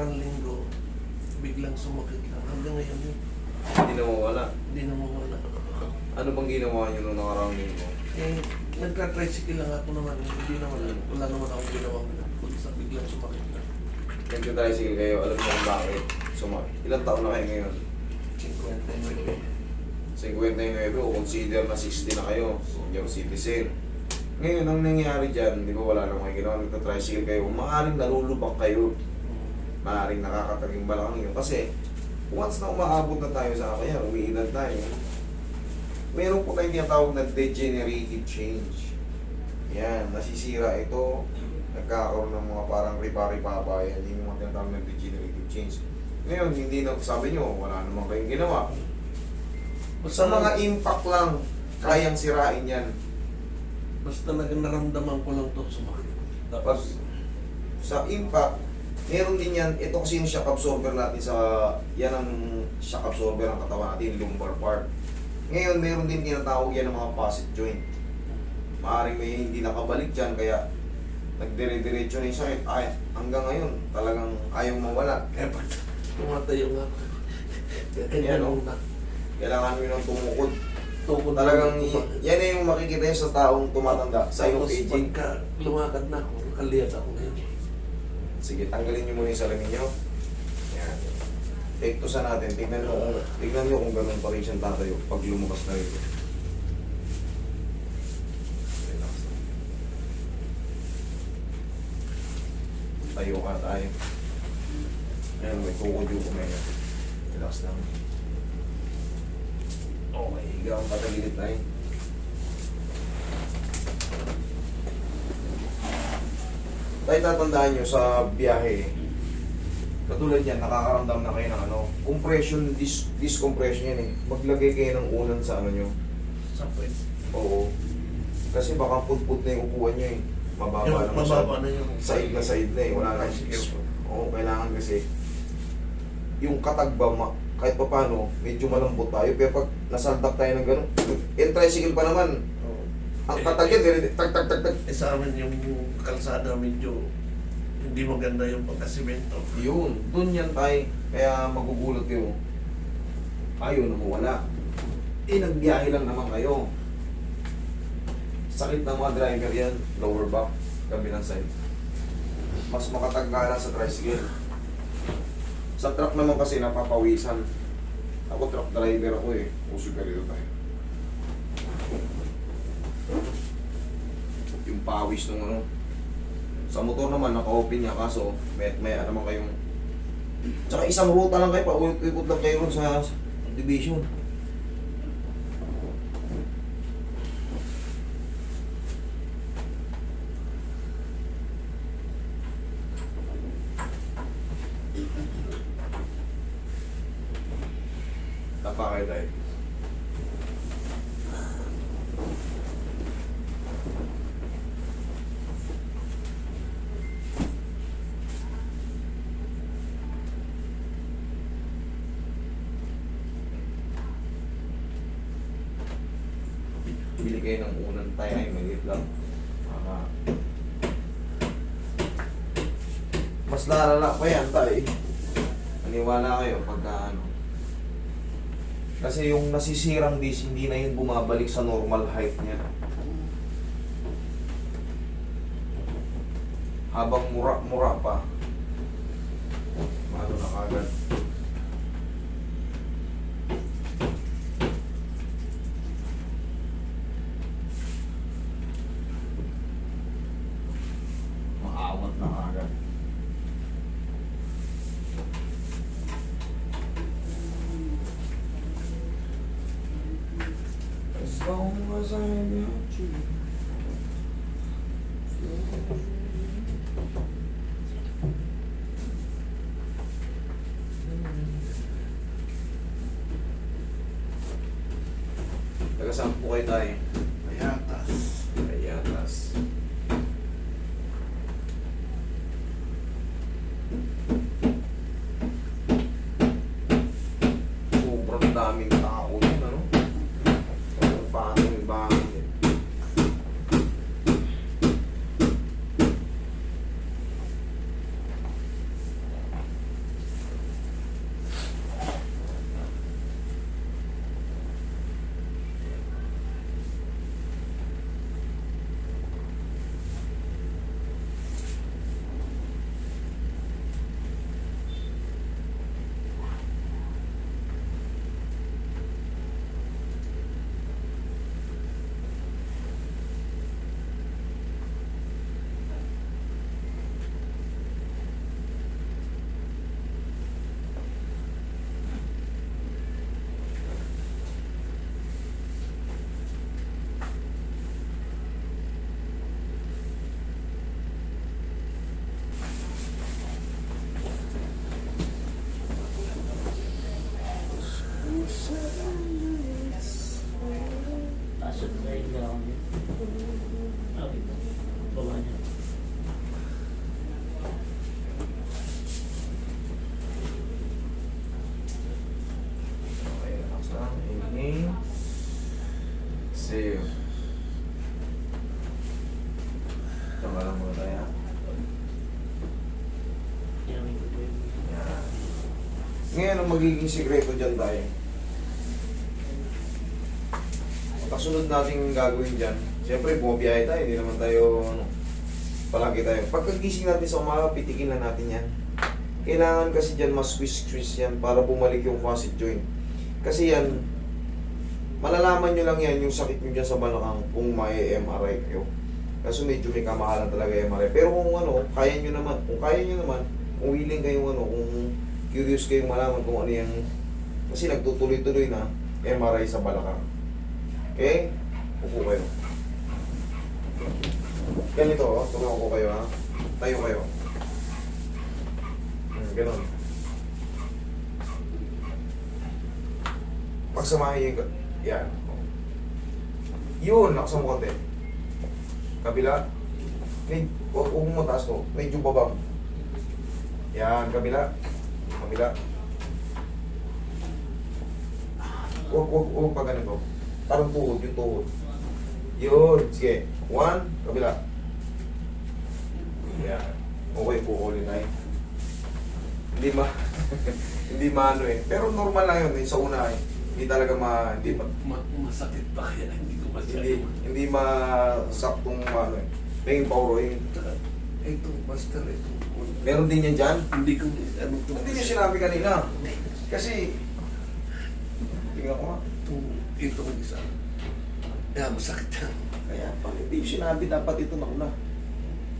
nakarang linggo, biglang sumakit lang. Hanggang ngayon yun, Hindi na mawala. hindi na mawala. Ano bang ginawa niyo nung nakaraang linggo? Eh, nagka-tricycle lang ako naman. Hindi naman, wala naman akong ginawa. Kung sa biglang sumakit lang. Nagka-tricycle kayo, alam niyo kung bakit. Suma, ilang taon na kayo ngayon? 50 59 o consider na 60 na kayo, senior citizen. Ngayon, ang nangyayari dyan, di ba wala namang kayo ginawa, nagka-tricycle kayo, maaaring nalulubak kayo, maaaring nakakataging balakang yun. Kasi, once na umaabot na tayo sa kaya, umiidad tayo, meron po tayong tinatawag na degenerative change. Yan, nasisira ito, nagkakaroon ng mga parang ripa-ripa ba, yan yung mga tinatawag na degenerative change. Ngayon, hindi na, sabi nyo, wala namang kayong ginawa. Sa mga impact lang, kayang sirain yan. Basta nag naramdaman ko lang to sumakit. Tapos, sa impact, meron din yan, ito kasi yung shock absorber natin sa, yan ang shock absorber ng katawan natin, lumbar part. Ngayon, meron din tinatawag yan ng mga facet joint. Maaring may hindi nakabalik dyan, kaya nagdire-diretso na yung sakit. Ay, hanggang ngayon, talagang ayaw mawala. Kaya pag tumatayo nga ako. Yan, Yan oh. na. Kailangan mo yung tumukod. Tukod Talagang, yan na yung makikita yun sa taong tumatanda, sa Tapos aging. pagka lumakad na ako, kaliyad ako ngayon. Sige, tanggalin niyo muna yung salamin niyo. Yan. Ektosan natin. Tingnan niyo kung, tingnan niyo kung ganun pa rin siyang tatayo pag lumabas na rin. Relax. Tayo ka tayo. Ayan, may tukod yung kumain. Relax lang. Okay, higa ang patagilid tayo. Tayo tatandaan nyo sa biyahe, katulad yan, nakakaramdam na kayo ng ano, compression, dis discompression yan eh. Maglagay kayo ng unan sa ano nyo. Sa pwede. Oo. Kasi baka put-put na yung upuan nyo eh. Mababa Yung na mababa na yung Side na side na eh. Wala na Sige. Oo, kailangan kasi yung katagba, ma- kahit pa paano, medyo malambot tayo. Pero pag nasaldak tayo ng gano'n, yung tricycle pa naman, Ang Eh, katag yan, dire- tag tag tag tag. Eh, sa amin yung kalsada medyo hindi maganda yung pagkasimento. Yun, dun yan tayo. Kaya magugulat kayo. Ayaw na mawala. Eh, nagbiyahe lang naman kayo. Sakit ng mga driver yan, lower back, kabilang side. Mas makatagala sa tricycle. Sa truck naman kasi napapawisan. Ako truck driver ako eh. Uso ka rito tayo. Yung pawis ng ano, sa motor naman, naka-open niya, kaso may, may ano naman kayong... Tsaka isang ruta lang kayo, pa-ikot lang kayo sa division. Tapa tayo. Kayo ng unang ay maliit lang. Mga... Mas lalala pa yan tayo. Maniwala kayo pagka ano. Kasi yung nasisirang disc, hindi na yun bumabalik sa normal height niya. Habang mura-mura pa. Ano na kagad. Maawat na kagad. As long as I got you. Taga saan po kayo tayo? Payatas. Kayatas. Sobrang daming tao yun, ano? Kung paano yung bahay niya. Diyan ka lang muna tayo. ha? Yan. Yan. Ngayon, ang magiging sikreto dyan tayo. Kasunod natin gagawin dyan. Siyempre, bumabiyahe tayo. Hindi naman tayo, ano, palagi tayo. Pagkagising natin sa umaga, pitikin na natin yan. Kailangan kasi dyan mas-squeeze-squeeze yan para bumalik yung facet joint. Kasi yan, malalaman nyo lang yan yung sakit nyo dyan sa balakang kung may MRI kayo. Kaso medyo may kamahalan talaga yung MRI. Pero kung ano, kaya nyo naman, kung kaya nyo naman, kung willing kayong ano, kung curious kayong malaman kung ano yung, kasi nagtutuloy-tuloy na MRI sa balakang. Okay? Upo kayo. Ganito, oh. Tulungan ko kayo, ha? Tayo kayo. Hmm, ganun. Pagsamahin yung... Yan. Yun, nakasama konti. Kabila. Huwag huwag mo mataas to. Medyo babang. Yan, kabila. Kabila. Huwag, huwag, huwag pa ganito. Parang tuhod, yung tuhod. Yun, sige. One, kabila. Yan. Okay po, ulit na Hindi ma... hindi maano eh. Pero normal lang yun, eh, sa una eh. Hindi talaga ma... Hindi ma... Ma- masakit pa kaya hindi ko masyado. Hindi, hindi masaktong ano eh. Pain power eh. Ito, master, ito. Meron din yan dyan. Hindi ko, ano to. Hindi niyo sinabi kanina. Kasi, tingnan ko nga. Ito, ito ang isa. Kaya masakit yan. Kaya pag hindi sinabi, dapat ito nauna.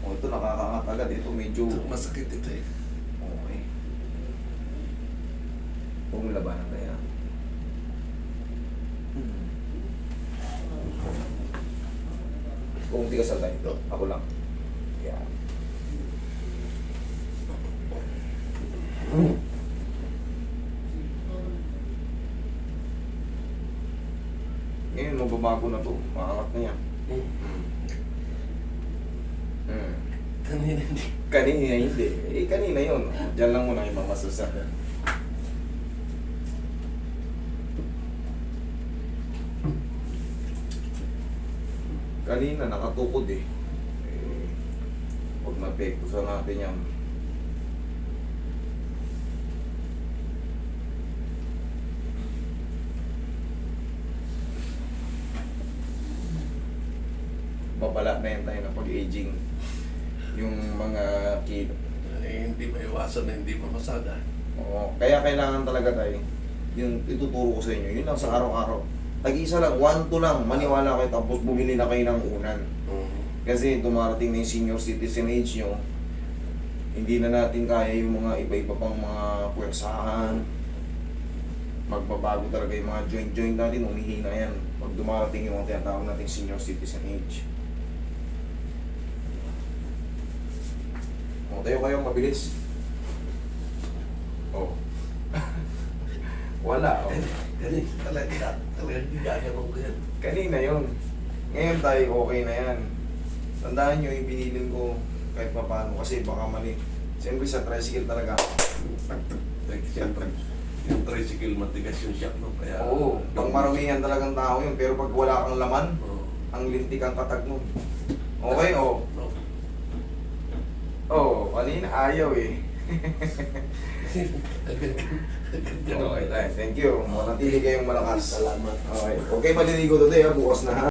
O ito nakakaangat agad. Ito medyo... Ito, masakit ito eh. Okay. Huwag mo labanan tayo. ha? Hmm. Kung hindi ka sa tayo, ako lang. Yeah. Ngayon, mababago na to. Maangat na yan. Hmm. Kanina hindi. Kanina hindi. Eh, kanina yun. Diyan lang muna yung mamasasa. Kanina nakatukod eh. eh huwag na-apekto sa natin yan. Babala na yan tayo ng pag-aging. Yung mga kilo. Eh, hindi maiwasan na hindi mamasada. Oo. Kaya kailangan talaga tayo, yung ituturo ko sa inyo, yun lang sa araw-araw. Tag-isa lang, one to lang, maniwala kayo tapos bumili na kayo ng unan. Hmm. Kasi dumarating na yung senior citizen age nyo, hindi na natin kaya yung mga iba-iba pang mga puwersahan. Magbabago talaga yung mga joint-joint natin, umihina yan. Pag dumarating yung mga tinatawag natin senior citizen age. O, tayo kayo mabilis. Oh. Wala. Oh. Ganun talaga. Talaga gagawin ko yan. Kanina yun. Ngayon tayo okay na yan. Tandaan nyo yung binilin ko kahit pa paano kasi baka mali. Siyempre sa tricycle talaga. Siyempre, yung tricycle matigas yung shock, no? Kaya, Oo, pang maramihan talagang tao yun. Pero pag wala kang laman, Oo. ang lintik ang katag nun. Okay, oh. Oo. Oh, kanina ayaw eh. Okay, tayo. Thank you. Manatili kayong malakas. Salamat. Okay. Okay, maliligo today ha. Bukas na ha.